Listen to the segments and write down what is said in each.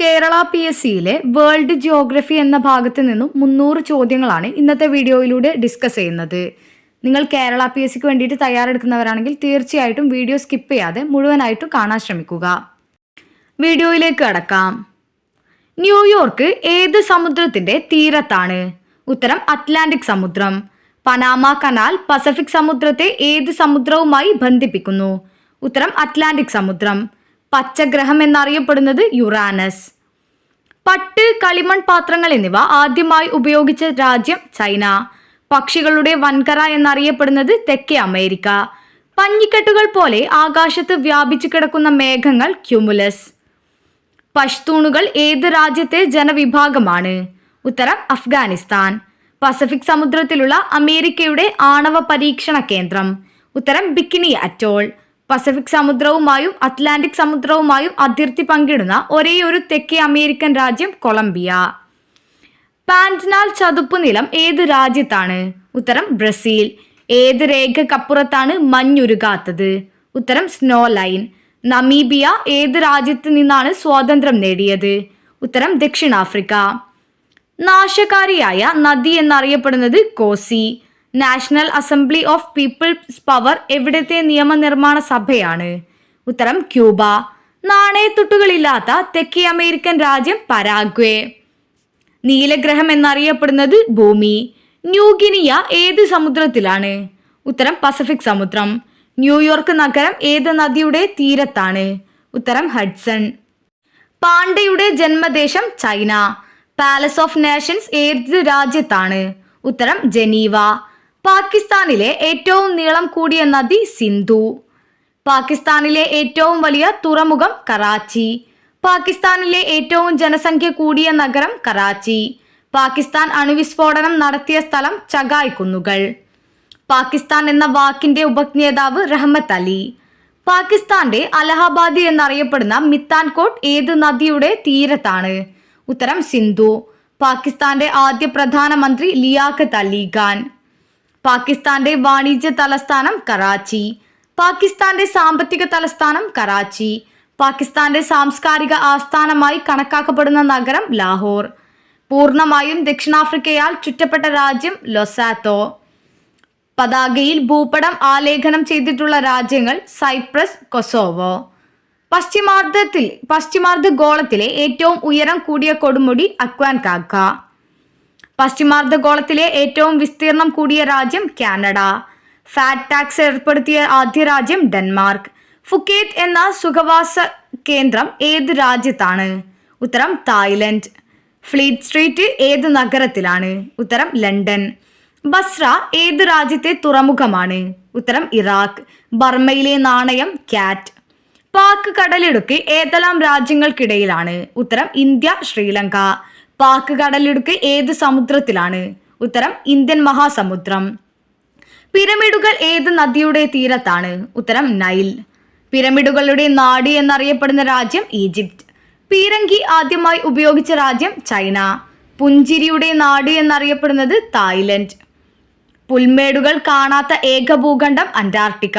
Kerala P S സിയിലെ world geography എന്ന ഭാഗത്ത് നിന്നും മുന്നൂറ് ചോദ്യങ്ങളാണ് ഇന്നത്തെ വീഡിയോയിലൂടെ ഡിസ്കസ് ചെയ്യുന്നത്. നിങ്ങൾ കേരള പി എസ് സിക്ക് വേണ്ടിയിട്ട് തയ്യാറെടുക്കുന്നവരാണെങ്കിൽ തീർച്ചയായിട്ടും വീഡിയോ സ്കിപ്പ് ചെയ്യാതെ മുഴുവനായിട്ടും കാണാൻ ശ്രമിക്കുക. വീഡിയോയിലേക്ക് കടക്കാം. ന്യൂയോർക്ക് ഏത് സമുദ്രത്തിന്റെ തീരത്താണ്? ഉത്തരം അറ്റ്ലാന്റിക് സമുദ്രം. പനാമ കനാൽ പസഫിക് സമുദ്രത്തെ ഏത് സമുദ്രവുമായി ബന്ധിപ്പിക്കുന്നു? ഉത്തരം അറ്റ്ലാന്റിക് സമുദ്രം. പച്ചഗ്രഹം എന്നറിയപ്പെടുന്നത് യുറാനസ്. പട്ട് കളിമൺ പാത്രങ്ങൾ എന്നിവ ആദ്യമായി ഉപയോഗിച്ച രാജ്യം ചൈന. പക്ഷികളുടെ വൻകര എന്നറിയപ്പെടുന്നത് തെക്കേ അമേരിക്ക. പഞ്ഞിക്കെട്ടുകൾ പോലെ ആകാശത്ത് വ്യാപിച്ചു കിടക്കുന്ന മേഘങ്ങൾ ക്യുമുലസ്. പഷ്തൂണുകൾ ഏത് രാജ്യത്തെ ജനവിഭാഗമാണ്? ഉത്തരം അഫ്ഗാനിസ്ഥാൻ. പസഫിക് സമുദ്രത്തിലുള്ള അമേരിക്കയുടെ ആണവ പരീക്ഷണ കേന്ദ്രം. ഉത്തരം ബിക്കിനി അറ്റോൾ പസഫിക് സമുദ്രവുമായും അറ്റ്ലാന്റിക് സമുദ്രവുമായും അതിർത്തി പങ്കിടുന്ന ഒരേയൊരു തെക്കേ അമേരിക്കൻ രാജ്യം കൊളംബിയ. പാന്റനാൽ ചതുപ്പ് നിലം ഏത് രാജ്യത്താണ്? ഉത്തരം ബ്രസീൽ. ഏത് രേഖക്കപ്പുറത്താണ് മഞ്ഞുരുകാത്തത്? ഉത്തരം സ്നോ ലൈൻ നമീബിയ ഏത് രാജ്യത്ത് നിന്നാണ് സ്വാതന്ത്ര്യം നേടിയത്? ഉത്തരം ദക്ഷിണാഫ്രിക്ക. നാശകാരിയായ നദി എന്നറിയപ്പെടുന്നത് Kosi. National assembly of people's power എവിടത്തെ നിയമനിർമ്മാണ സഭയാണ്? ഉത്തരം ക്യൂബ. നാണയത്തുട്ടുകളില്ലാത്ത തെക്കേ അമേരിക്കൻ രാജ്യം പരാഗ്വേ. നീലഗ്രഹം എന്നറിയപ്പെടുന്നത് ഭൂമി. ന്യൂഗിനിയ ഏത് സമുദ്രത്തിലാണ്? ഉത്തരം പസഫിക് സമുദ്രം. ന്യൂയോർക്ക് നഗരം ഏത് നദിയുടെ തീരത്താണ്? ഉത്തരം ഹഡ്സൺ. പാണ്ഡെയുടെ ജന്മദേശം ചൈന. പാലസ് ഓഫ് നേഷൻസ് ഏത് രാജ്യത്താണ്? ഉത്തരം ജനീവ. പാകിസ്ഥാനിലെ ഏറ്റവും നീളം കൂടിയ നദി സിന്ധു. പാകിസ്ഥാനിലെ ഏറ്റവും വലിയ തുറമുഖം കറാച്ചി. പാകിസ്ഥാനിലെ ഏറ്റവും ജനസംഖ്യ കൂടിയ നഗരം കറാച്ചി. പാകിസ്ഥാൻ അണുവിസ്ഫോടനം നടത്തിയ സ്ഥലം ചഗായ് കുന്നുകൾ പാകിസ്ഥാൻ എന്ന വാക്കിന്റെ ഉപജ്ഞേതാവ് റഹ്മത്ത് അലി. പാകിസ്ഥാന്റെ അലഹബാദി എന്നറിയപ്പെടുന്ന മിത്താൻകോട്ട് ഏത് നദിയുടെ തീരത്താണ്? ഉത്തരം സിന്ധു. പാകിസ്ഥാന്റെ ആദ്യ പ്രധാനമന്ത്രി ലിയാഖത്ത് അലി ഖാൻ. പാകിസ്ഥാന്റെ വാണിജ്യ തലസ്ഥാനം കറാച്ചി. പാകിസ്ഥാന്റെ സാമ്പത്തിക തലസ്ഥാനം കറാച്ചി. പാകിസ്ഥാന്റെ സാംസ്കാരിക ആസ്ഥാനമായി കണക്കാക്കപ്പെടുന്ന നഗരം ലാഹോർ. പൂർണമായും ദക്ഷിണാഫ്രിക്കയാൽ ചുറ്റപ്പെട്ട രാജ്യം ലൊസാത്തോ പതാകയിൽ ഭൂപടം ആലേഖനം ചെയ്തിട്ടുള്ള രാജ്യങ്ങൾ സൈപ്രസ് കൊസോവോ. പശ്ചിമാർദ്ധത്തിൽ പശ്ചിമാർദ്ധ ഗോളത്തിലെ ഏറ്റവും ഉയരം കൂടിയ കൊടുമുടി അക്വാൻ കാക്ക പശ്ചിമാർദ്ധ ഗോളത്തിലെ ഏറ്റവും വിസ്തീർണം കൂടിയ രാജ്യം കാനഡ. ഫാറ്റ് ടാക്സ് ഏർപ്പെടുത്തിയ ആദ്യ രാജ്യം ഡെൻമാർക്ക്. ഫുക്കേറ്റ് എന്ന സുഖവാസ കേന്ദ്രം ഏത് രാജ്യത്താണ്? ഉത്തരം തായ്ലൻഡ്. ഫ്ലീറ്റ് സ്ട്രീറ്റ് ഏത് നഗരത്തിലാണ്? ഉത്തരം ലണ്ടൻ. ബസ്ര ഏത് രാജ്യത്തെ തുറമുഖമാണ്? ഉത്തരം ഇറാഖ്. ബർമയിലെ നാണയം കാറ്റ്. പാക് കടലിടുക്ക് ഏതെല്ലാം രാജ്യങ്ങൾക്കിടയിലാണ്? ഉത്തരം ഇന്ത്യ ശ്രീലങ്ക. പാക് കടലിടുക്ക് ഏത് സമുദ്രത്തിലാണ്? ഉത്തരം ഇന്ത്യൻ മഹാസമുദ്രം. പിരമിഡുകൾ ഏത് നദിയുടെ തീരത്താണ്? ഉത്തരം നൈൽ. പിരമിഡുകളുടെ നാട് എന്നറിയപ്പെടുന്ന രാജ്യം ഈജിപ്ത്. പീരങ്കി ആദ്യമായി ഉപയോഗിച്ച രാജ്യം ചൈന. പുഞ്ചിരിയുടെ നാട് എന്നറിയപ്പെടുന്നത് തായ്ലൻഡ്. പുൽമേടുകൾ കാണാത്ത ഏക ഭൂഖണ്ഡം അന്റാർട്ടിക്ക.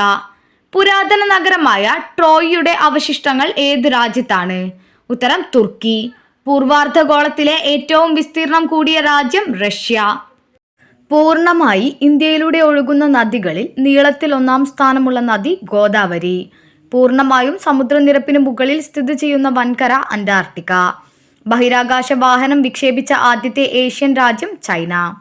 പുരാതന നഗരമായ ട്രോയിയുടെ അവശിഷ്ടങ്ങൾ ഏത് രാജ്യത്താണ്? ഉത്തരം തുർക്കി. പൂർവാർദ്ധഗോളത്തിലെ ഏറ്റവും വിസ്തീർണം കൂടിയ രാജ്യം റഷ്യ. പൂർണമായി ഇന്ത്യയിലൂടെ ഒഴുകുന്ന നദികളിൽ നീളത്തിൽ ഒന്നാം സ്ഥാനമുള്ള നദി ഗോദാവരി. പൂർണമായും സമുദ്രനിരപ്പിന് മുകളിൽ സ്ഥിതി ചെയ്യുന്ന വൻകര അന്റാർട്ടിക്ക. ബഹിരാകാശ വാഹനം വിക്ഷേപിച്ച ആദ്യത്തെ ഏഷ്യൻ രാജ്യം ചൈന.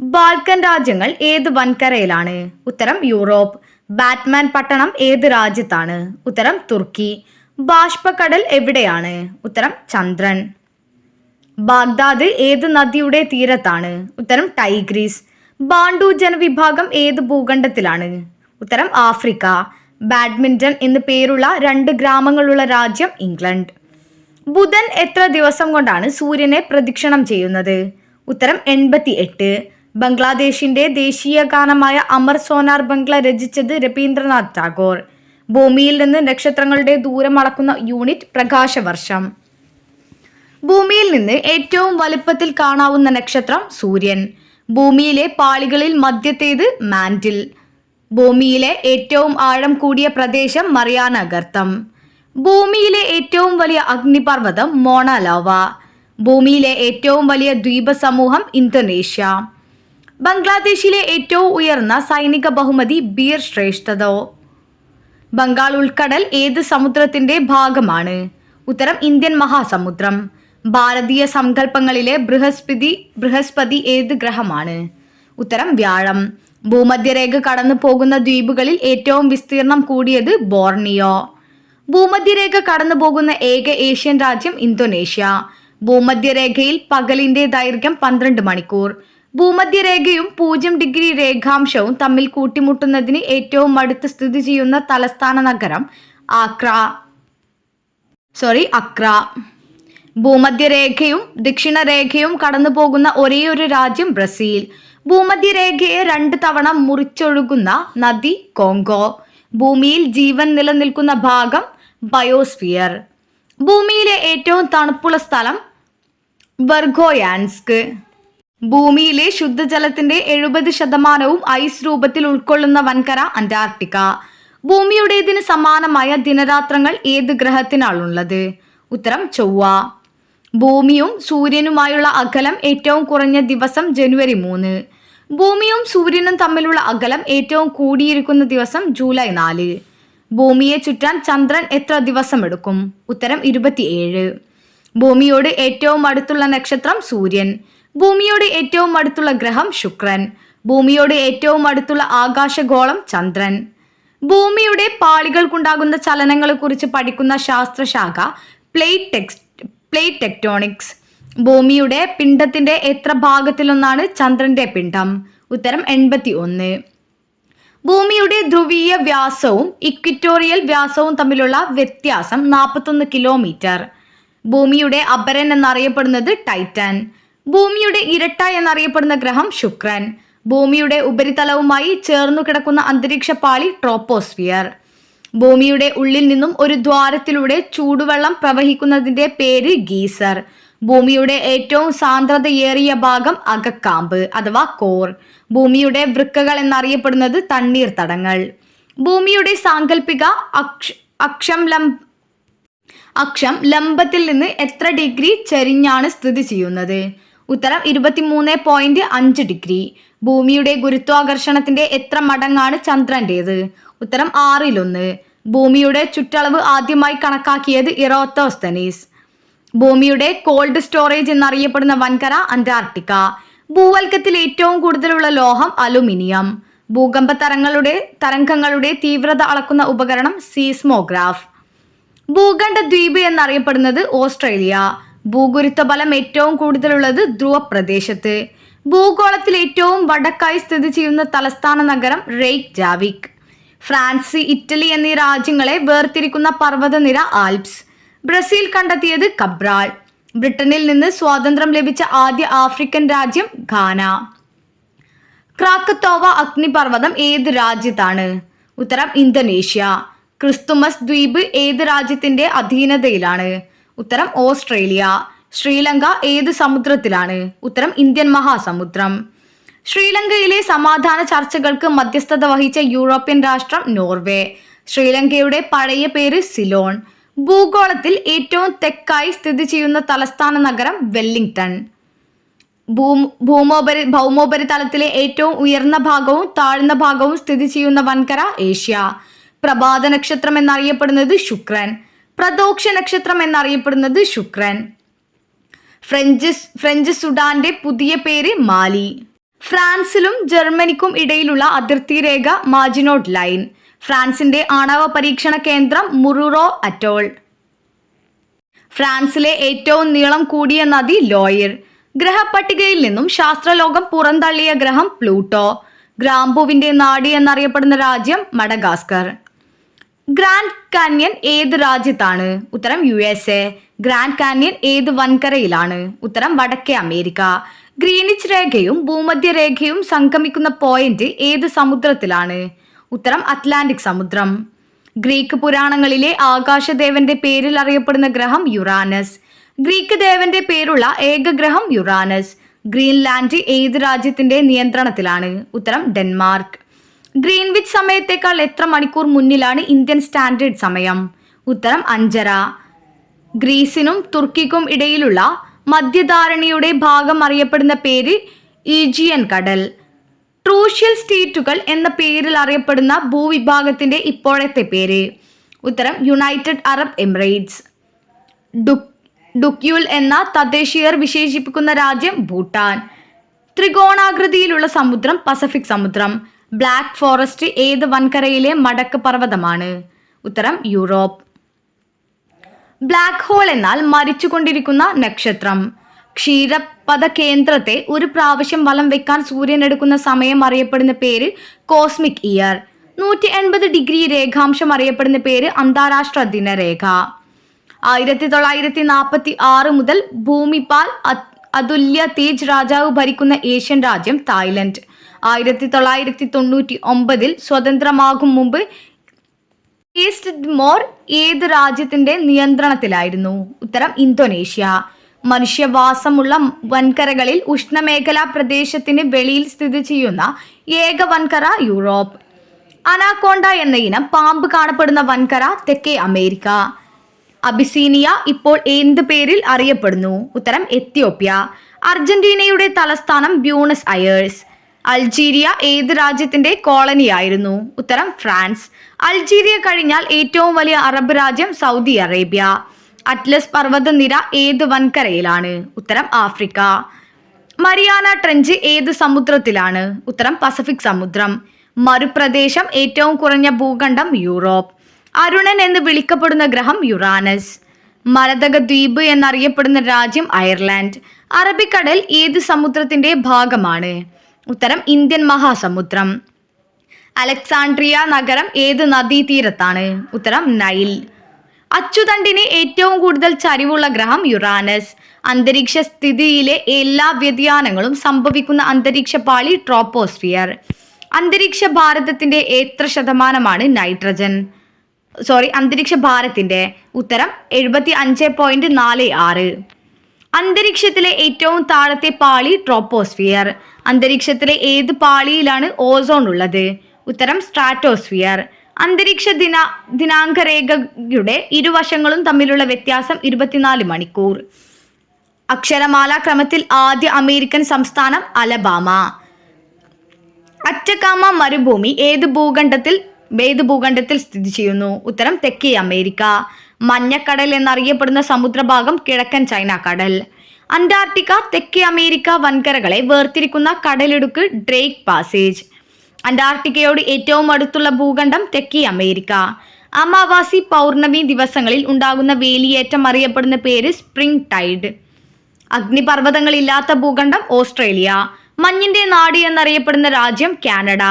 ബാൽക്കൻ രാജ്യങ്ങൾ ഏത് വൻകരയിലാണ്? ഉത്തരം യൂറോപ്പ്. ബാറ്റ്മാൻ പട്ടണം ഏത് രാജ്യത്താണ്? ഉത്തരം തുർക്കി. ബാഷ്പക്കടൽ എവിടെയാണ്? ഉത്തരം ചന്ദ്രൻ. ബാഗ്ദാദ് ഏത് നദിയുടെ തീരത്താണ്? ഉത്തരം ടൈഗ്രീസ്. ബാണ്ടു ജനവിഭാഗം ഏത് ഭൂഖണ്ഡത്തിലാണ്? ഉത്തരം ആഫ്രിക്ക. ബാഡ്മിന്റൺ എന്ന് പേരുള്ള രണ്ട് ഗ്രാമങ്ങളുള്ള രാജ്യം ഇംഗ്ലണ്ട്. ബുധൻ എത്ര ദിവസം കൊണ്ടാണ് സൂര്യനെ പ്രദക്ഷിണം ചെയ്യുന്നത്? ഉത്തരം എൺപത്തി എട്ട് ബംഗ്ലാദേശിന്റെ ദേശീയ ഗാനമായ അമർ സോനാർ ബംഗ്ല രചിച്ചത് രവീന്ദ്രനാഥ് ടാഗോർ. ഭൂമിയിൽ നിന്ന് നക്ഷത്രങ്ങളുടെ ദൂരം അളക്കുന്ന യൂണിറ്റ് പ്രകാശവർഷം. ഭൂമിയിൽ നിന്ന് ഏറ്റവും വലുപ്പത്തിൽ കാണാവുന്ന നക്ഷത്രം സൂര്യൻ. ഭൂമിയിലെ പാളികളിൽ മധ്യത്തേത് മാൻഡിൽ. ഭൂമിയിലെ ഏറ്റവും ആഴം കൂടിയ പ്രദേശം മറിയാന ഗർത്തം. ഭൂമിയിലെ ഏറ്റവും വലിയ അഗ്നിപർവതം മോണാലാവ ഭൂമിയിലെ ഏറ്റവും വലിയ ദ്വീപ സമൂഹം ഇന്തോനേഷ്യ. ബംഗ്ലാദേശിലെ ഏറ്റവും ഉയർന്ന സൈനിക ബഹുമതി ബീർ ശ്രേഷ്ഠതോ. ബംഗാൾ ഉൾക്കടൽ ഏത് സമുദ്രത്തിന്റെ ഭാഗമാണ്? ഉത്തരം ഇന്ത്യൻ മഹാസമുദ്രം. ഭാരതീയ സങ്കല്പങ്ങളിലെ ബൃഹസ്പതി ബൃഹസ്പതി ഏത് ഗ്രഹമാണ്? ഉത്തരം വ്യാഴം. ഭൂമധ്യരേഖ കടന്നു പോകുന്ന ദ്വീപുകളിൽ ഏറ്റവും വിസ്തീർണം കൂടിയത് ബോർണിയോ. ഭൂമധ്യരേഖ കടന്നു പോകുന്ന ഏക ഏഷ്യൻ രാജ്യം ഇന്തോനേഷ്യ. ഭൂമധ്യരേഖയിൽ പകലിന്റെ ദൈർഘ്യം പന്ത്രണ്ട് മണിക്കൂർ. ഭൂമധ്യരേഖയും പൂജ്യം ഡിഗ്രി രേഖാംശവും തമ്മിൽ കൂട്ടിമുട്ടുന്നതിന് ഏറ്റവും അടുത്ത് സ്ഥിതി ചെയ്യുന്ന തലസ്ഥാന നഗരം ആക്ര സോറി അക്ര ഭൂമധ്യരേഖയും ദക്ഷിണരേഖയും കടന്നു പോകുന്ന ഒരേയൊരു രാജ്യം ബ്രസീൽ. ഭൂമധ്യരേഖയെ രണ്ട് തവണ മുറിച്ചൊഴുകുന്ന നദി കോങ്കോ. ഭൂമിയിൽ ജീവൻ നിലനിൽക്കുന്ന ഭാഗം ബയോസ്ഫിയർ. ഭൂമിയിലെ ഏറ്റവും തണുപ്പുള്ള സ്ഥലം ബർഗോയാൻസ്ക്. ഭൂമിയിലെ ശുദ്ധജലത്തിന്റെ എഴുപത് ശതമാനവും ഐസ് രൂപത്തിൽ ഉൾക്കൊള്ളുന്ന വൻകര അന്റാർട്ടിക്ക. ഭൂമിയുടേതിന് സമാനമായ ദിനരാത്രങ്ങൾ ഏത് ഗ്രഹത്തിനാണുള്ളത്? ഉത്തരം ചൊവ്വ. ഭൂമിയും സൂര്യനുമായുള്ള അകലം ഏറ്റവും കുറഞ്ഞ ദിവസം ജനുവരി മൂന്ന്. ഭൂമിയും സൂര്യനും തമ്മിലുള്ള അകലം ഏറ്റവും കൂടിയിരിക്കുന്ന ദിവസം ജൂലൈ നാല്. ഭൂമിയെ ചുറ്റാൻ ചന്ദ്രൻ എത്ര ദിവസം എടുക്കും ഉത്തരം ഇരുപത്തിയേഴ്. ഭൂമിയോട് ഏറ്റവും അടുത്തുള്ള നക്ഷത്രം സൂര്യൻ. ഭൂമിയോട് ഏറ്റവും അടുത്തുള്ള ഗ്രഹം ശുക്രൻ. ഭൂമിയോട് ഏറ്റവും അടുത്തുള്ള ആകാശഗോളം ചന്ദ്രൻ. ഭൂമിയുടെ പാളികൾക്കുണ്ടാകുന്ന ചലനങ്ങളെക്കുറിച്ച് പഠിക്കുന്ന ശാസ്ത്രശാഖ പ്ലേറ്റ് ടെക്സ് പ്ലേറ്റ് ടെക്ടോണിക്സ് ഭൂമിയുടെ പിണ്ഡത്തിന്റെ എത്ര ഭാഗത്തിലൊന്നാണ് ചന്ദ്രന്റെ പിണ്ഡം? ഉത്തരം എൺപത്തി ഒന്ന് ഭൂമിയുടെ ധ്രുവീയ വ്യാസവും ഇക്വിറ്റോറിയൽ വ്യാസവും തമ്മിലുള്ള വ്യത്യാസം നാൽപ്പത്തൊന്ന് കിലോമീറ്റർ. ഭൂമിയുടെ അപരൻ എന്നറിയപ്പെടുന്നത് ടൈറ്റൻ. ഭൂമിയുടെ ഇരട്ട എന്നറിയപ്പെടുന്ന ഗ്രഹം ശുക്രൻ. ഭൂമിയുടെ ഉപരിതലവുമായി ചേർന്നു കിടക്കുന്ന അന്തരീക്ഷ പാളി ട്രോപ്പോസ്ഫിയർ. ഭൂമിയുടെ ഉള്ളിൽ നിന്നും ഒരു ദ്വാരത്തിലൂടെ ചൂടുവെള്ളം പ്രവഹിക്കുന്നതിന്റെ പേര് ഗീസർ. ഭൂമിയുടെ ഏറ്റവും സാന്ദ്രതയേറിയ ഭാഗം അകക്കാമ്പ് അഥവാ കോർ. ഭൂമിയുടെ വൃക്കകൾ എന്നറിയപ്പെടുന്നത് തണ്ണീർത്തടങ്ങൾ ഭൂമിയുടെ സാങ്കല്പിക അക്ഷ ലം അക്ഷം ലംബത്തിൽ നിന്ന് എത്ര ഡിഗ്രി ചരിഞ്ഞാണ് സ്ഥിതി ചെയ്യുന്നത്? ഉത്തരം ഇരുപത്തിമൂന്ന് പോയിന്റ് അഞ്ച് ഡിഗ്രി. ഭൂമിയുടെ ഗുരുത്വാകർഷണത്തിന്റെ എത്ര മടങ്ങാണ് ചന്ദ്രന്റേത്? ഉത്തരം ആറിലൊന്ന്. ഭൂമിയുടെ ചുറ്റളവ് ആദ്യമായി കണക്കാക്കിയത് ഇറോത്തോസ്തനീസ്. ഭൂമിയുടെ കോൾഡ് സ്റ്റോറേജ് എന്നറിയപ്പെടുന്ന വൻകര അന്റാർട്ടിക്ക. ഭൂവൽക്കത്തിൽ ഏറ്റവും കൂടുതലുള്ള ലോഹം അലുമിനിയം. ഭൂകമ്പ തരങ്ങളുടെ തരംഗങ്ങളുടെ തീവ്രത അളക്കുന്ന ഉപകരണം സീസ്മോഗ്രാഫ്. ഭൂഖണ്ഡ ദ്വീപ് എന്നറിയപ്പെടുന്നത് ഓസ്ട്രേലിയ. ഭൂഗുരുത്വ ബലം ഏറ്റവും കൂടുതലുള്ളത് ധ്രുവ പ്രദേശത്ത് ഭൂഗോളത്തിൽ ഏറ്റവും വടക്കായി സ്ഥിതി ചെയ്യുന്ന തലസ്ഥാന നഗരം റെയ്ക് ജാവിക് ഫ്രാൻസ് ഇറ്റലി എന്നീ രാജ്യങ്ങളെ വേർതിരിക്കുന്ന പർവതനിര ആൽപ്സ്. ബ്രസീൽ കണ്ടെത്തിയത് കബ്രാൾ. ബ്രിട്ടനിൽ നിന്ന് സ്വാതന്ത്ര്യം ലഭിച്ച ആദ്യ ആഫ്രിക്കൻ രാജ്യം ഘാന ക്രാക്കത്തോവ അഗ്നിപർവതം ഏത് രാജ്യത്താണ്? ഉത്തരം ഇന്തോനേഷ്യ. ക്രിസ്തുമസ് ദ്വീപ് ഏത് രാജ്യത്തിന്റെ അധീനതയിലാണ്? ഉത്തരം ഓസ്ട്രേലിയ. ശ്രീലങ്ക ഏത് സമുദ്രത്തിലാണ്? ഉത്തരം ഇന്ത്യൻ മഹാസമുദ്രം. ശ്രീലങ്കയിലെ സമാധാന ചർച്ചകൾക്ക് മധ്യസ്ഥത വഹിച്ച യൂറോപ്യൻ രാഷ്ട്രം നോർവേ. ശ്രീലങ്കയുടെ പഴയ പേര് സിലോൺ. ഭൂഗോളത്തിൽ ഏറ്റവും തെക്കായി സ്ഥിതി ചെയ്യുന്ന തലസ്ഥാന നഗരം വെല്ലിംഗ്ടൺ. ഭൂമോപരി ഭൗമോപരിതലത്തിലെ ഏറ്റവും ഉയർന്ന ഭാഗവും താഴ്ന്ന ഭാഗവും സ്ഥിതി ചെയ്യുന്ന വൻകര ഏഷ്യ. പ്രഭാത നക്ഷത്രം എന്നറിയപ്പെടുന്നത് ശുക്രൻ. പ്രദോക്ഷ നക്ഷത്രം എന്നറിയപ്പെടുന്നത് ശുക്രൻ. ഫ്രഞ്ച് ഫ്രഞ്ച് സുഡാന്റെ പുതിയ പേര് മാലി. ഫ്രാൻസിലും ജർമ്മനിക്കും ഇടയിലുള്ള അതിർത്തി രേഖ മാജിനോട്ട് ലൈൻ. ഫ്രാൻസിന്റെ ആണവ പരീക്ഷണ കേന്ദ്രം മുറുറോ അറ്റോൾ ഫ്രാൻസിലെ ഏറ്റവും നീളം കൂടിയ നദി ലോയർ. ഗ്രഹപ്പട്ടികയിൽ നിന്നും ശാസ്ത്രലോകം പുറന്തള്ളിയ ഗ്രഹം പ്ലൂട്ടോ. ഗ്രാംബുവിന്റെ നാടി എന്നറിയപ്പെടുന്ന രാജ്യം മഡഗാസ്കർ. ഗ്രാൻഡ് കാന്യൻ ഏത് രാജ്യത്താണ്? ഉത്തരം U S A. Grand Canyon ഏത് വൻകരയിലാണ്? ഉത്തരം വടക്കേ അമേരിക്ക. ഗ്രീനിച്ച് രേഖയും ഭൂമധ്യരേഖയും സംഗമിക്കുന്ന പോയിന്റ് ഏത് സമുദ്രത്തിലാണ്? ഉത്തരം അറ്റ്ലാന്റിക് സമുദ്രം. ഗ്രീക്ക് പുരാണങ്ങളിലെ ആകാശദേവന്റെ പേരിൽ അറിയപ്പെടുന്ന ഗ്രഹം യുറാനസ്. ഗ്രീക്ക് ദേവന്റെ പേരുള്ള ഏക ഗ്രഹം യുറാനസ്. ഗ്രീൻലാൻഡ് ഏത് രാജ്യത്തിന്റെ നിയന്ത്രണത്തിലാണ്? ഉത്തരം ഡെൻമാർക്ക്. ഗ്രീൻവിച്ച് സമയത്തേക്കാൾ എത്ര മണിക്കൂർ മുന്നിലാണ് ഇന്ത്യൻ സ്റ്റാൻഡേർഡ് സമയം? ഉത്തരം അഞ്ചര. ഗ്രീസിനും തുർക്കിക്കും ഇടയിലുള്ള മധ്യധാരണയുടെ ഭാഗം അറിയപ്പെടുന്ന പേര് ഈജിയൻ കടൽ. ട്രൂഷ്യൽ സ്റ്റേറ്റുകൾ എന്ന പേരിൽ അറിയപ്പെടുന്ന ഭൂവിഭാഗത്തിന്റെ ഇപ്പോഴത്തെ പേര്. ഉത്തരം യുണൈറ്റഡ് അറബ് എമിറേറ്റ്സ്. ഡുക് ഡുക്യുൽ എന്ന തദ്ദേശീയർ വിശേഷിപ്പിക്കുന്ന രാജ്യം ഭൂട്ടാൻ. ത്രികോണാകൃതിയിലുള്ള സമുദ്രം പസഫിക് സമുദ്രം. ബ്ലാക്ക് ഫോറസ്റ്റ് ഏത് വൻകരയിലെ മടക്ക് പർവതമാണ്? ഉത്തരം യൂറോപ്പ്. ബ്ലാക്ക് ഹോൾ എന്നാൽ മരിച്ചുകൊണ്ടിരിക്കുന്ന നക്ഷത്രം. ക്ഷീരപഥ കേന്ദ്രത്തെ ഒരു പ്രാവശ്യം വലം വെക്കാൻ സൂര്യൻ എടുക്കുന്ന സമയം അറിയപ്പെടുന്ന പേര് കോസ്മിക് ഇയർ. നൂറ്റി എൺപത് ഡിഗ്രി രേഖാംശം അറിയപ്പെടുന്ന പേര് അന്താരാഷ്ട്ര ദിനരേഖ. ആയിരത്തി തൊള്ളായിരത്തി നാൽപ്പത്തി ആറ് മുതൽ ഭൂമിപാൽ അത്- അതുല്യ തേജ് രാജാവ് ഭരിക്കുന്ന ഏഷ്യൻ രാജ്യം തായ്ലൻഡ്. ആയിരത്തി തൊള്ളായിരത്തി തൊണ്ണൂറ്റി ഒമ്പതിൽ സ്വതന്ത്രമാകും മുമ്പ് ഈസ്റ്റ് മോർ ഏത് രാജ്യത്തിന്റെ നിയന്ത്രണത്തിലായിരുന്നു? ഉത്തരം ഇന്തോനേഷ്യ. മനുഷ്യവാസമുള്ള വൻകരകളിൽ ഉഷ്ണമേഖലാ പ്രദേശത്തിന് വെളിയിൽ സ്ഥിതി ചെയ്യുന്ന ഏക വൻകര യൂറോപ്പ്. അനാക്കോണ്ട എന്ന ഇനം പാമ്പ് കാണപ്പെടുന്ന വൻകര തെക്കേ അമേരിക്ക. അബിസീനിയ ഇപ്പോൾ എന്ത് പേരിൽ അറിയപ്പെടുന്നു? ഉത്തരം എത്യോപ്യ. അർജന്റീനയുടെ തലസ്ഥാനം ബ്യൂണസ് അയേഴ്സ്. അൾജീരിയ ഏത് രാജ്യത്തിന്റെ കോളനിയായിരുന്നു? ഉത്തരം ഫ്രാൻസ്. അൾജീരിയ കഴിഞ്ഞാൽ ഏറ്റവും വലിയ അറബ് രാജ്യം സൗദി അറേബ്യ. അറ്റ്ലസ് പർവതനിര ഏത് വൻകരയിലാണ്? ഉത്തരം ആഫ്രിക്ക. മരിയാന ട്രെഞ്ച് ഏത് സമുദ്രത്തിലാണ്? ഉത്തരം പസഫിക് സമുദ്രം. മരുപ്രദേശം ഏറ്റവും കുറഞ്ഞ ഭൂഖണ്ഡം യൂറോപ്പ്. അരുണൻ എന്ന് വിളിക്കപ്പെടുന്ന ഗ്രഹം യുറാനസ്. മരതക ദ്വീപ് എന്നറിയപ്പെടുന്ന രാജ്യം അയർലാൻഡ്. അറബിക്കടൽ ഏത് സമുദ്രത്തിന്റെ ഭാഗമാണ്? ഉത്തരം ഇന്ത്യൻ മഹാസമുദ്രം. അലക്സാണ്ട്രിയ നഗരം ഏത് നദീതീരത്താണ്? ഉത്തരം നൈൽ. അച്ചുതണ്ടിന് ഏറ്റവും കൂടുതൽ ചരിവുള്ള ഗ്രഹം യുറാനസ്. അന്തരീക്ഷ സ്ഥിതിയിലെ എല്ലാ വ്യതിയാനങ്ങളും സംഭവിക്കുന്ന അന്തരീക്ഷ പാളി ട്രോപ്പോസ്ഫിയർ. അന്തരീക്ഷ ഭാരതത്തിന്റെ എത്ര ശതമാനമാണ് നൈട്രജൻ? സോറി അന്തരീക്ഷ ഭാരത്തിന്റെ ഉത്തരം എഴുപത്തി അഞ്ച് പോയിന്റ് നാല് ആറ്. അന്തരീക്ഷത്തിലെ ഏറ്റവും താഴത്തെ പാളി ട്രോപ്പോസ്ഫിയർ. അന്തരീക്ഷത്തിലെ ഏത് പാളിയിലാണ് ഓസോൺ ഉള്ളത്? ഉത്തരം സ്ട്രാറ്റോസ്ഫിയർ. അന്തരീക്ഷ ദിന ദിനാങ്കരേഖയുടെ ഇരുവശങ്ങളും തമ്മിലുള്ള വ്യത്യാസം ഇരുപത്തിനാല് മണിക്കൂർ. അക്ഷരമാല ക്രമത്തിൽ ആദ്യ അമേരിക്കൻ സംസ്ഥാനം അലബാമ. അറ്റക്കാമ മരുഭൂമി ഏത് ഭൂഖണ്ഡത്തിൽ ഏത് ഭൂഖണ്ഡത്തിൽ സ്ഥിതി ചെയ്യുന്നു? ഉത്തരം തെക്കേ അമേരിക്ക. മഞ്ഞക്കടൽ എന്നറിയപ്പെടുന്ന സമുദ്രഭാഗം കിഴക്കൻ ചൈന കടൽ അന്റാർട്ടിക്ക തെക്കേ അമേരിക്ക വൻകരകളെ വേർതിരിക്കുന്ന കടലിടുക്ക് ഡ്രേക്ക് പാസേജ്. അന്റാർട്ടിക്കയോട് ഏറ്റവും അടുത്തുള്ള ഭൂഖണ്ഡം തെക്കേ അമേരിക്ക. അമാവാസി പൗർണമി ദിവസങ്ങളിൽ ഉണ്ടാകുന്ന വേലിയേറ്റം അറിയപ്പെടുന്ന പേര് സ്പ്രിംഗ് ടൈഡ്. അഗ്നിപർവതങ്ങളില്ലാത്ത ഭൂഖണ്ഡം ഓസ്ട്രേലിയ. മഞ്ഞിന്റെ നാട് എന്നറിയപ്പെടുന്ന രാജ്യം കാനഡ.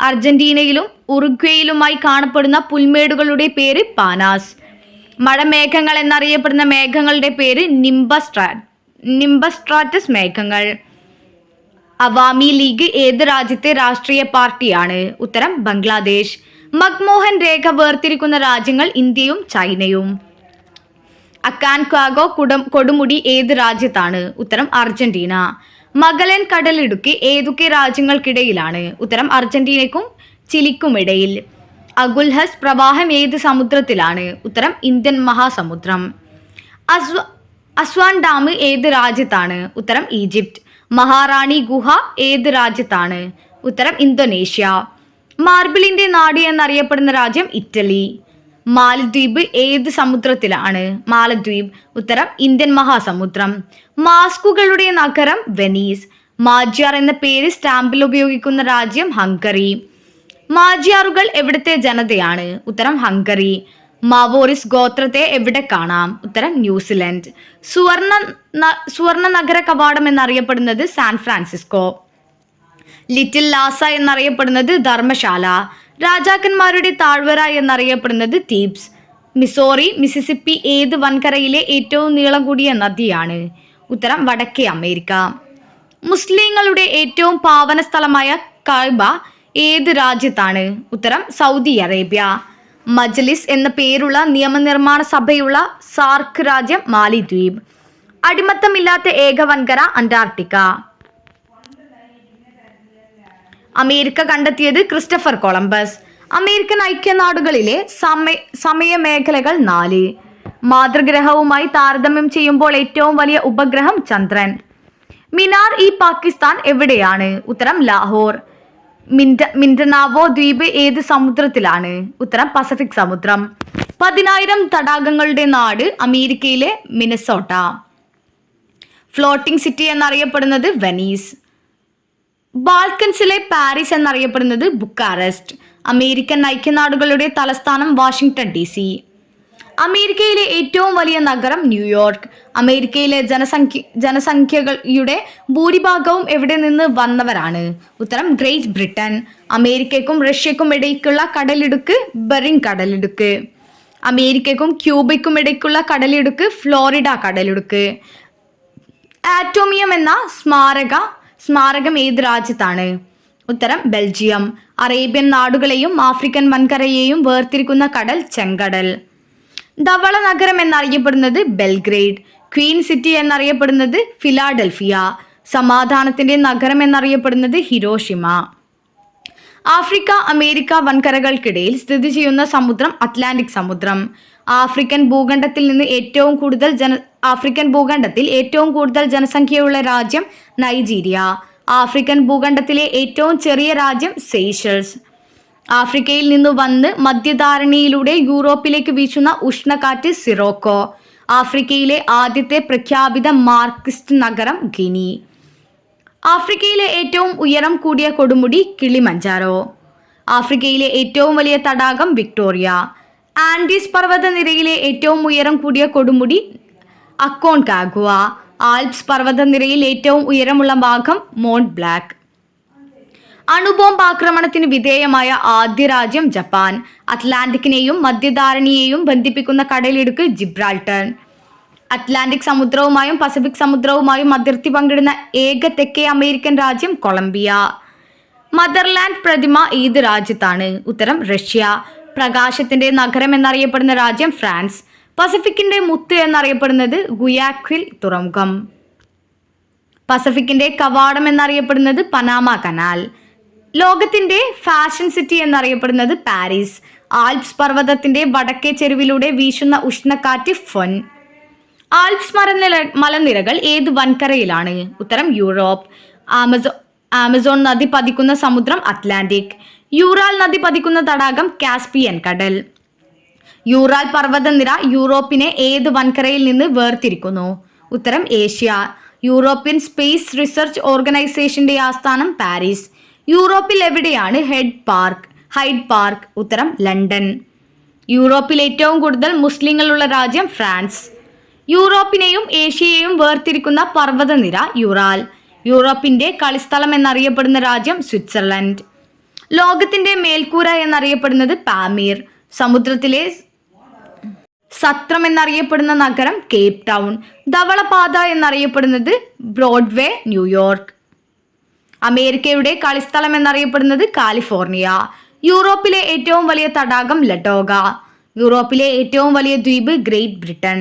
അർജന്റീനയിലും ഉറുഗ്വേയിലുമായി കാണപ്പെടുന്ന പുൽമേടുകളുടെ പേര് പാനാസ്. മഴമേഘങ്ങൾ എന്നറിയപ്പെടുന്ന മേഘങ്ങളുടെ പേര് നിംബസ്ട്രാ നിംബസ്ട്രാറ്റസ് മേഘങ്ങൾ. അവാമി ലീഗ് ഏത് രാജ്യത്തെ രാഷ്ട്രീയ പാർട്ടിയാണ്? ഉത്തരം ബംഗ്ലാദേശ്. മക്മോഹൻ രേഖ വേർതിരിക്കുന്ന രാജ്യങ്ങൾ ഇന്ത്യയും ചൈനയും. അക്കാൻക്വാഗോ കുടം കൊടുമുടി ഏത് രാജ്യത്താണ്? ഉത്തരം അർജന്റീന. മഗലൻ കടലിടുക്ക് ഏതൊക്കെ രാജ്യങ്ങൾക്കിടയിലാണ്? ഉത്തരം അർജന്റീനയ്ക്കും ചിലിക്കും ഇടയിൽ അഗുൽഹസ് പ്രവാഹം ഏത് സമുദ്രത്തിലാണ്? ഉത്തരം ഇന്ത്യൻ മഹാസമുദ്രം. അസ്വ അസ്വാൻ ഡാം ഏത് രാജ്യത്താണ്? ഉത്തരം ഈജിപ്ത്. മഹാറാണി ഗുഹ ഏത് രാജ്യത്താണ്? ഉത്തരം ഇന്തോനേഷ്യ. മാർബിളിന്റെ നാട് എന്നറിയപ്പെടുന്ന രാജ്യം ഇറ്റലി. മാലദ്വീപ് ഏത് സമുദ്രത്തിലാണ്? മാലദ്വീപ്. ഉത്തരം ഇന്ത്യൻ മഹാസമുദ്രം. മാസ്കുകളുടെ നഗരം വെനീസ്. മാജിയാർ എന്ന പേര് സ്റ്റാമ്പിൽ ഉപയോഗിക്കുന്ന രാജ്യം ഹംഗറി. മാജിയാറുകൾ എവിടുത്തെ ജനതയാണ്? ഉത്തരം ഹംഗറി. മാവോറിസ് ഗോത്രത്തെ എവിടെ കാണാം? ഉത്തരം ന്യൂസിലൻഡ്. സുവർണ സുവർണ നഗര കവാടം എന്നറിയപ്പെടുന്നത് സാൻ ഫ്രാൻസിസ്കോ. ലിറ്റിൽ ലാസ എന്നറിയപ്പെടുന്നത് ധർമ്മശാല. രാജാക്കന്മാരുടെ താഴ്വര എന്നറിയപ്പെടുന്നത് തീപ്സ്. മിസോറി മിസിസിപ്പി ഏത് വൻകരയിലെ ഏറ്റവും നീളം കൂടിയ നദിയാണ്? ഉത്തരം വടക്കേ അമേരിക്ക. മുസ്ലിങ്ങളുടെ ഏറ്റവും പാവന സ്ഥലമായ കഅബ ഏത് രാജ്യത്താണ്? ഉത്തരം സൗദി അറേബ്യ. മജ്ലിസ് എന്ന പേരുള്ള നിയമനിർമ്മാണ സഭയുള്ള സാർക്ക് രാജ്യം മാലിദ്വീപ്. അടിമത്തമില്ലാത്ത ഏക വൻകര അന്റാർട്ടിക്ക. അമേരിക്ക കണ്ടെത്തിയത് ക്രിസ്റ്റഫർ കൊളംബസ്. അമേരിക്കൻ ഐക്യനാടുകളിലെ സമയ സമയമേഖലകൾ നാല്. മാതൃഗ്രഹവുമായി താരതമ്യം ചെയ്യുമ്പോൾ ഏറ്റവും വലിയ ഉപഗ്രഹം ചന്ദ്രൻ. മിനാർ ഇ പാകിസ്ഥാൻ എവിടെയാണ്? ഉത്തരം ലാഹോർ. മിൻഡ മിൻഡനാവോ ദ്വീപ് ഏത് സമുദ്രത്തിലാണ്? ഉത്തരം പസഫിക് സമുദ്രം. പതിനായിരം തടാകങ്ങളുടെ നാട് അമേരിക്കയിലെ മിനസോട്ട. ഫ്ലോട്ടിംഗ് സിറ്റി എന്നറിയപ്പെടുന്നത് വെനീസ് ബാൽക്കൻസിലെ പാരീസ് എന്നറിയപ്പെടുന്നത് ബുക്കാറസ്റ്റ് അമേരിക്കൻ ഐക്യനാടുകളുടെ തലസ്ഥാനം വാഷിംഗ്ടൺ ഡി സി അമേരിക്കയിലെ ഏറ്റവും വലിയ നഗരം ന്യൂയോർക്ക്. അമേരിക്കയിലെ ജനസംഖ്യ ജനസംഖ്യകളുടെ ഭൂരിഭാഗവും എവിടെ നിന്ന് വന്നവരാണ്? ഉത്തരം ഗ്രേറ്റ് ബ്രിട്ടൻ. അമേരിക്കയ്ക്കും റഷ്യക്കും ഇടയ്ക്കുള്ള കടലിടുക്ക് ബെറിംഗ് കടലിടുക്ക്. അമേരിക്കയ്ക്കും ക്യൂബയ്ക്കും ഇടയ്ക്കുള്ള കടലിടുക്ക് ഫ്ലോറിഡ കടലിടുക്ക്. ആറ്റോമിയം എന്ന സ്മാരക സ്മാരകം ഏത് രാജ്യത്താണ്? ഉത്തരം ബെൽജിയം. അറേബ്യൻ നാടുകളെയും ആഫ്രിക്കൻ വൻകരയെയും വേർതിരിക്കുന്ന കടൽ ചെങ്കടൽ. ധവള നഗരം എന്നറിയപ്പെടുന്നത് ബെൽഗ്രേഡ് ക്വീൻ സിറ്റി എന്നറിയപ്പെടുന്നത് ഫിലാഡൽഫിയ സമാധാനത്തിന്റെ നഗരം എന്നറിയപ്പെടുന്നത് ഹിരോഷിമ. ആഫ്രിക്ക അമേരിക്ക വൻകരകൾക്കിടയിൽ സ്ഥിതി ചെയ്യുന്ന സമുദ്രം അറ്റ്ലാന്റിക് സമുദ്രം. ആഫ്രിക്കൻ ഭൂഖണ്ഡത്തിൽ നിന്ന് ഏറ്റവും കൂടുതൽ ജന ആഫ്രിക്കൻ ഭൂഖണ്ഡത്തിൽ ഏറ്റവും കൂടുതൽ ജനസംഖ്യയുള്ള രാജ്യം നൈജീരിയ. ആഫ്രിക്കൻ ഭൂഖണ്ഡത്തിലെ ഏറ്റവും ചെറിയ രാജ്യം സെയ്ഷൽസ്. ആഫ്രിക്കയിൽ നിന്ന് വന്ന് മധ്യധാരണയിലൂടെ യൂറോപ്പിലേക്ക് വീശുന്ന ഉഷ്ണകാറ്റ് സിറോക്കോ. ആഫ്രിക്കയിലെ ആദ്യത്തെ പ്രഖ്യാപിത മാർക്സിസ്റ്റ് നഗരം ഗിനി. ആഫ്രിക്കയിലെ ഏറ്റവും ഉയരം കൂടിയ കൊടുമുടി കിളിമഞ്ചാരോ. ആഫ്രിക്കയിലെ ഏറ്റവും വലിയ തടാകം വിക്ടോറിയ. ആൻഡീസ് പർവതനിരയിലെ ഏറ്റവും ഉയരം കൂടിയ കൊടുമുടി അക്കോൺ കാഗുവ ആൽപ്സ് പർവതനിരയിൽ ഏറ്റവും ഉയരമുള്ള ഭാഗം മോണ്ട് ബ്ലാക്ക് അണുബോംബ് ആക്രമണത്തിന് വിധേയമായ ആദ്യ രാജ്യം ജപ്പാൻ. അറ്റ്ലാന്റിക്കിനെയും മധ്യധാരണിയെയും ബന്ധിപ്പിക്കുന്ന കടലിടുക്ക് ജിബ്രാൾട്ടർ. അറ്റ്ലാന്റിക് സമുദ്രവുമായും പസഫിക് സമുദ്രവുമായും അതിർത്തി പങ്കിടുന്ന ഏക തെക്കേ അമേരിക്കൻ രാജ്യം കൊളംബിയ. മദർലാൻഡ് പ്രതിമ ഏത് രാജ്യത്താണ്? ഉത്തരം റഷ്യ. പ്രകാശത്തിന്റെ നഗരം എന്നറിയപ്പെടുന്ന രാജ്യം ഫ്രാൻസ്. പസഫിക്കിന്റെ മുത്ത് എന്നറിയപ്പെടുന്നത് ഗുയാക്വിൽ തുറമുഖം. പസഫിക്കിന്റെ കവാടം എന്നറിയപ്പെടുന്നത് പനാമ കനാൽ. ലോകത്തിന്റെ ഫാഷൻ സിറ്റി എന്നറിയപ്പെടുന്നത് പാരീസ്. ആൽപ്സ് പർവതത്തിന്റെ വടക്കേ ചെരുവിലൂടെ വീശുന്ന ഉഷ്ണക്കാറ്റ് ഫൊൻ. ആൽപ്സ് മരനില മലനിരകൾ ഏത് വൻകരയിലാണ്? ഉത്തരം യൂറോപ്പ്. ആമസോ ആമസോൺ നദി പതിക്കുന്ന സമുദ്രം അറ്റ്ലാന്റിക്. യൂറാൽ നദി പതിക്കുന്ന തടാകം കാസ്പിയൻ കടൽ. യൂറാൽ പർവതനിര യൂറോപ്പിനെ ഏത് വൻകരയിൽ നിന്ന് വേർതിരിക്കുന്നു? ഉത്തരം ഏഷ്യ. യൂറോപ്യൻ സ്പേസ് റിസർച്ച് ഓർഗനൈസേഷന്റെ ആസ്ഥാനം പാരീസ്. യൂറോപ്പിൽ എവിടെയാണ് ഹെഡ് പാർക്ക്? ഹൈഡ് പാർക്ക് ഉത്തരം ലണ്ടൻ. യൂറോപ്പിൽ ഏറ്റവും കൂടുതൽ മുസ്ലിങ്ങളുള്ള രാജ്യം ഫ്രാൻസ്. യൂറോപ്പിനെയും ഏഷ്യയെയും വേർതിരിക്കുന്ന പർവതനിര യുറാൽ. യൂറോപ്പിന്റെ കളിസ്ഥലം എന്നറിയപ്പെടുന്ന രാജ്യം സ്വിറ്റ്സർലൻഡ്. ലോകത്തിന്റെ മേൽക്കൂര എന്നറിയപ്പെടുന്നത് പാമീർ. സമുദ്രത്തിലെ സത്രം എന്നറിയപ്പെടുന്ന നഗരം കേപ് ടൗൺ. ധവളപാത എന്നറിയപ്പെടുന്നത് ബ്രോഡ്വേ ന്യൂയോർക്ക്. അമേരിക്കയുടെ കളിസ്ഥലം എന്നറിയപ്പെടുന്നത് കാലിഫോർണിയ യൂറോപ്പിലെ ഏറ്റവും വലിയ തടാകം ലഡോഗ യൂറോപ്പിലെ ഏറ്റവും വലിയ ദ്വീപ് ഗ്രേറ്റ് ബ്രിട്ടൻ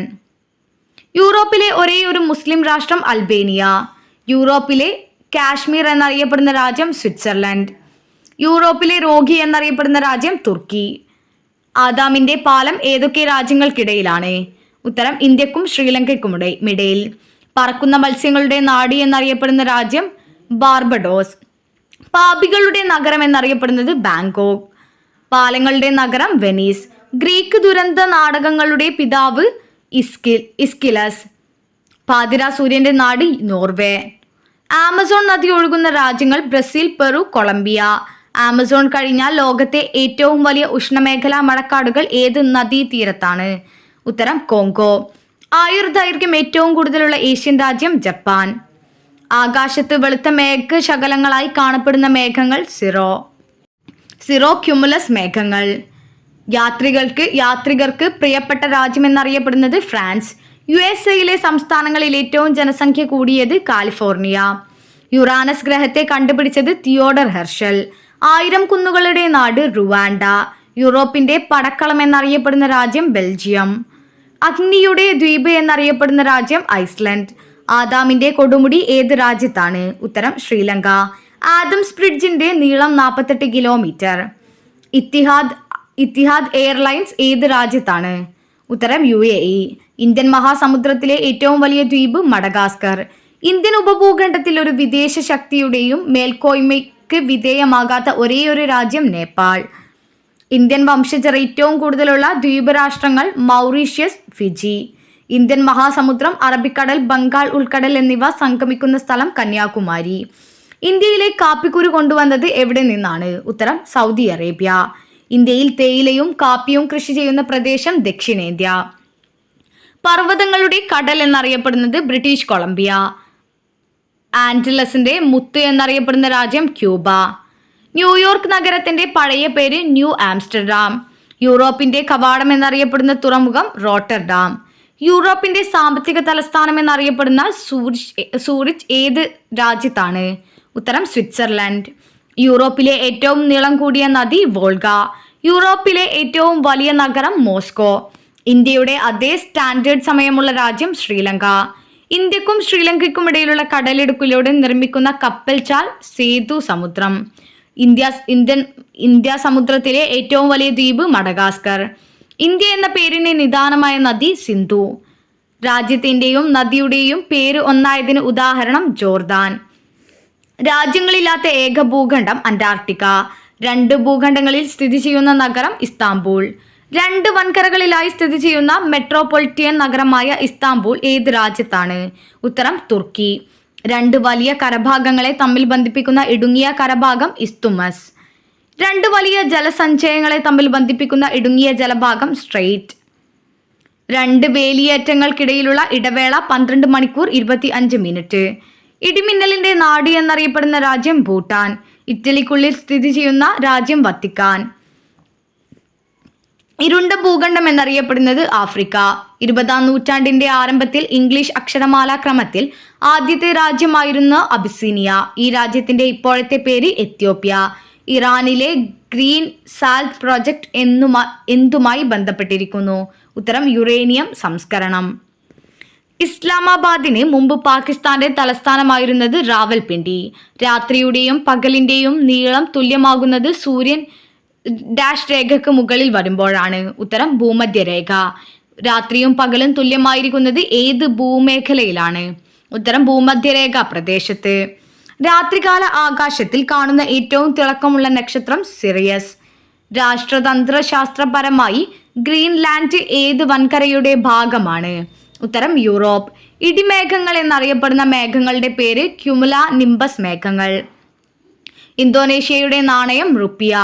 യൂറോപ്പിലെ ഒരേ ഒരു മുസ്ലിം രാഷ്ട്രം അൽബേനിയ യൂറോപ്പിലെ കാശ്മീർ എന്നറിയപ്പെടുന്ന രാജ്യം സ്വിറ്റ്സർലൻഡ് യൂറോപ്പിലെ രോഗി എന്നറിയപ്പെടുന്ന രാജ്യം തുർക്കി. ആദാമിന്റെ പാലം ഏതൊക്കെ രാജ്യങ്ങൾക്കിടയിലാണ്? ഉത്തരം ഇന്ത്യക്കും ശ്രീലങ്കയ്ക്കും ഇടയിൽ പറക്കുന്ന മത്സ്യങ്ങളുടെ നാടി എന്നറിയപ്പെടുന്ന രാജ്യം ബാർബഡോസ്. പാപികളുടെ നഗരം എന്നറിയപ്പെടുന്നത് ബാങ്കോക്ക് പാലങ്ങളുടെ നഗരം വെനീസ്. ഗ്രീക്ക് ദുരന്ത നാടകങ്ങളുടെ പിതാവ് ഇസ്കിൽ ഇസ്കിലസ്. പാതിര സൂര്യന്റെ നാട് നോർവേ. ആമസോൺ നദി ഒഴുകുന്ന രാജ്യങ്ങൾ ബ്രസീൽ പെറു കൊളംബിയ. ആമസോൺ കഴിഞ്ഞാൽ ലോകത്തെ ഏറ്റവും വലിയ ഉഷ്ണമേഖലാ മഴക്കാടുകൾ ഏത് നദീതീരത്താണ്? ഉത്തരം കോങ്കോ. ആയുർദൈർഘ്യം ഏറ്റവും കൂടുതലുള്ള ഏഷ്യൻ രാജ്യം ജപ്പാൻ. ആകാശത്ത് വെളുത്ത മേഘ ശകലങ്ങളായി കാണപ്പെടുന്ന മേഘങ്ങൾ സിറോ. സിറോ ക്യുമുലസ് മേഘങ്ങൾ. യാത്രികൾക്ക് യാത്രികർക്ക് പ്രിയപ്പെട്ട രാജ്യം എന്നറിയപ്പെടുന്നത് ഫ്രാൻസ്. യു എസ് എയിലെ സംസ്ഥാനങ്ങളിൽ ഏറ്റവും ജനസംഖ്യ കൂടിയത് കാലിഫോർണിയ. യുറാനസ് ഗ്രഹത്തെ കണ്ടുപിടിച്ചത് തിയോഡർ ഹെർഷൽ. ആയിരം കുന്നുകളുടെ നാട് റുവാൻഡ യൂറോപ്പിന്റെ പടക്കളം എന്നറിയപ്പെടുന്ന രാജ്യം ബെൽജിയം. അഗ്നിയുടെ ദ്വീപ് എന്നറിയപ്പെടുന്ന രാജ്യം ഐസ്ലൻഡ്. ആദാമിന്റെ കൊടുമുടി ഏത് രാജ്യത്താണ്? ഉത്തരം ശ്രീലങ്ക. ആദംസ് ബ്രിഡ്ജിന്റെ നീളം നാൽപ്പത്തെട്ട് കിലോമീറ്റർ. ഇത്തിഹാദ് ഇത്തിഹാദ് എയർലൈൻസ് ഏത് രാജ്യത്താണ്? ഉത്തരം യു എ ഇ. ഇന്ത്യൻ മഹാസമുദ്രത്തിലെ ഏറ്റവും വലിയ ദ്വീപ് മഡഗാസ്കർ. ഇന്ത്യൻ ഉപഭൂഖണ്ഡത്തിൽ ഒരു വിദേശ ശക്തിയുടെയും മേൽക്കോയ്മയ്ക്ക് വിധേയമാകാത്ത ഒരേയൊരു രാജ്യം നേപ്പാൾ. ഇന്ത്യൻ വംശജർ ഏറ്റവും കൂടുതലുള്ള ദ്വീപ് രാഷ്ട്രങ്ങൾ മൗറീഷ്യസ് ഫിജി. ഇന്ത്യൻ മഹാസമുദ്രം അറബിക്കടൽ ബംഗാൾ ഉൾക്കടൽ എന്നിവ സംഗമിക്കുന്ന സ്ഥലം കന്യാകുമാരി. ഇന്ത്യയിലെ കാപ്പിക്കുരു കൊണ്ടുവന്നത് എവിടെ നിന്നാണ്? ഉത്തരം സൗദി അറേബ്യ. ഇന്ത്യയിൽ തേയിലയും കാപ്പിയും കൃഷി ചെയ്യുന്ന പ്രദേശം ദക്ഷിണേന്ത്യ. പർവതങ്ങളുടെ കടൽ എന്നറിയപ്പെടുന്നത് ബ്രിട്ടീഷ് കൊളംബിയ. ആൻഡലസിന്റെ മുത്ത് എന്നറിയപ്പെടുന്ന രാജ്യം ക്യൂബ. ന്യൂയോർക്ക് നഗരത്തിന്റെ പഴയ പേര് ന്യൂ ആംസ്റ്റർഡാം. യൂറോപ്പിന്റെ കവാടം എന്നറിയപ്പെടുന്ന തുറമുഖം റോട്ടർഡാം. യൂറോപ്പിന്റെ സാമ്പത്തിക തലസ്ഥാനം എന്നറിയപ്പെടുന്ന സൂറിച്ച് സൂറിച്ച് ഏത് രാജ്യത്താണ്? ഉത്തരം സ്വിറ്റ്സർലൻഡ്. യൂറോപ്പിലെ ഏറ്റവും നീളം കൂടിയ നദി വോൾഗ. യൂറോപ്പിലെ ഏറ്റവും വലിയ നഗരം മോസ്കോ. ഇന്ത്യയുടെ അതേ സ്റ്റാൻഡേർഡ് സമയമുള്ള രാജ്യം ശ്രീലങ്ക. ഇന്ത്യക്കും ശ്രീലങ്കയ്ക്കും ഇടയിലുള്ള കടലിടുക്കിലൂടെ നിർമ്മിക്കുന്ന കപ്പൽ ചാൽ സേതു സമുദ്രം. ഇന്ത്യ ഇന്ത്യൻ ഇന്ത്യ സമുദ്രത്തിലെ ഏറ്റവും വലിയ ദ്വീപ് മഡഗാസ്കർ. ഇന്ത്യ എന്ന പേരിന് നിദാനമായ നദി സിന്ധു. രാജ്യത്തിന്റെയും നദിയുടെയും പേര് ഒന്നായതിന് ഉദാഹരണം ജോർദാൻ. രാജ്യങ്ങളില്ലാത്ത ഏക ഭൂഖണ്ഡം അന്റാർട്ടിക്ക. രണ്ട് ഭൂഖണ്ഡങ്ങളിൽ സ്ഥിതി ചെയ്യുന്ന നഗരം ഇസ്താംബൂൾ. രണ്ട് വൻകരകളിലായി സ്ഥിതി ചെയ്യുന്ന മെട്രോപൊളിറ്റിയൻ നഗരമായ ഇസ്താംബൂൾ ഏത് രാജ്യത്താണ്? ഉത്തരം തുർക്കി. രണ്ട് വലിയ കരഭാഗങ്ങളെ തമ്മിൽ ബന്ധിപ്പിക്കുന്ന ഇടുങ്ങിയ കരഭാഗം ഇസ്തുമസ്. രണ്ട് വലിയ ജലസഞ്ചയങ്ങളെ തമ്മിൽ ബന്ധിപ്പിക്കുന്ന ഇടുങ്ങിയ ജലഭാഗം സ്ട്രെയിറ്റ്. രണ്ട് വേലിയേറ്റങ്ങൾക്കിടയിലുള്ള ഇടവേള പന്ത്രണ്ട് മണിക്കൂർ ഇരുപത്തി അഞ്ച് മിനിറ്റ്. ഇടിമിന്നലിന്റെ നാട് എന്നറിയപ്പെടുന്ന രാജ്യം ഭൂട്ടാൻ. ഇറ്റലിക്കുള്ളിൽ സ്ഥിതി ചെയ്യുന്ന രാജ്യം വത്തിക്കാൻ. ഇരുണ്ട ഭൂഖണ്ഡം എന്നറിയപ്പെടുന്നത് ആഫ്രിക്ക. ഇരുപതാം നൂറ്റാണ്ടിന്റെ ആരംഭത്തിൽ ഇംഗ്ലീഷ് അക്ഷരമാല ക്രമത്തിൽ ആദ്യത്തെ രാജ്യമായിരുന്നു അബിസീനിയ. ഈ രാജ്യത്തിന്റെ ഇപ്പോഴത്തെ പേര് എത്യോപ്യ. ഇറാനിലെ ഗ്രീൻ സാൽട്ട് പ്രോജക്റ്റ് എന്നുമാ എന്തുമായി ബന്ധപ്പെട്ടിരിക്കുന്നു? ഉത്തരം യുറേനിയം സംസ്കരണം. ഇസ്ലാമാബാദിന് മുമ്പ് പാകിസ്ഥാന്റെ തലസ്ഥാനമായിരുന്നത് റാവൽപിണ്ടി. രാത്രിയുടെയും പകലിന്റെയും നീളം തുല്യമാകുന്നത് സൂര്യൻ ഡാഷ് രേഖക്ക് മുകളിൽ വരുമ്പോഴാണ്. ഉത്തരം ഭൂമധ്യരേഖ. രാത്രിയും പകലും തുല്യമായിരിക്കുന്നത് ഏത് ഭൂമേഖലയിലാണ്? ഉത്തരം ഭൂമധ്യരേഖ പ്രദേശത്ത്. രാത്രികാല ആകാശത്തിൽ കാണുന്ന ഏറ്റവും തിളക്കമുള്ള നക്ഷത്രം സിറിയസ്. രാഷ്ട്രതന്ത്ര ശാസ്ത്രപരമായി ഗ്രീൻലാൻഡ് ഏത് വൻകരയുടെ ഭാഗമാണ്? ഉത്തരം യൂറോപ്പ്. ഇടിമേഘങ്ങൾ എന്നറിയപ്പെടുന്ന മേഘങ്ങളുടെ പേര് ക്യുമുല നിംബസ് മേഘങ്ങൾ. ഇന്തോനേഷ്യയുടെ നാണയം റുപ്പിയ.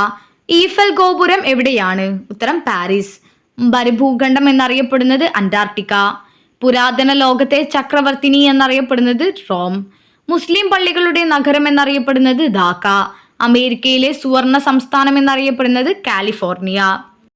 ഈഫൽ ഗോപുരം എവിടെയാണ്? ഉത്തരം പാരീസ്. പരിഭൂഖണ്ഡം എന്നറിയപ്പെടുന്നത് അന്റാർട്ടിക്ക. പുരാതന ലോകത്തെ ചക്രവർത്തിനി എന്നറിയപ്പെടുന്നത് റോം. മുസ്ലിം പള്ളികളുടെ നഗരം എന്നറിയപ്പെടുന്നത് ധാക്ക. അമേരിക്കയിലെ സുവർണ സംസ്ഥാനം എന്നറിയപ്പെടുന്നത് കാലിഫോർണിയ.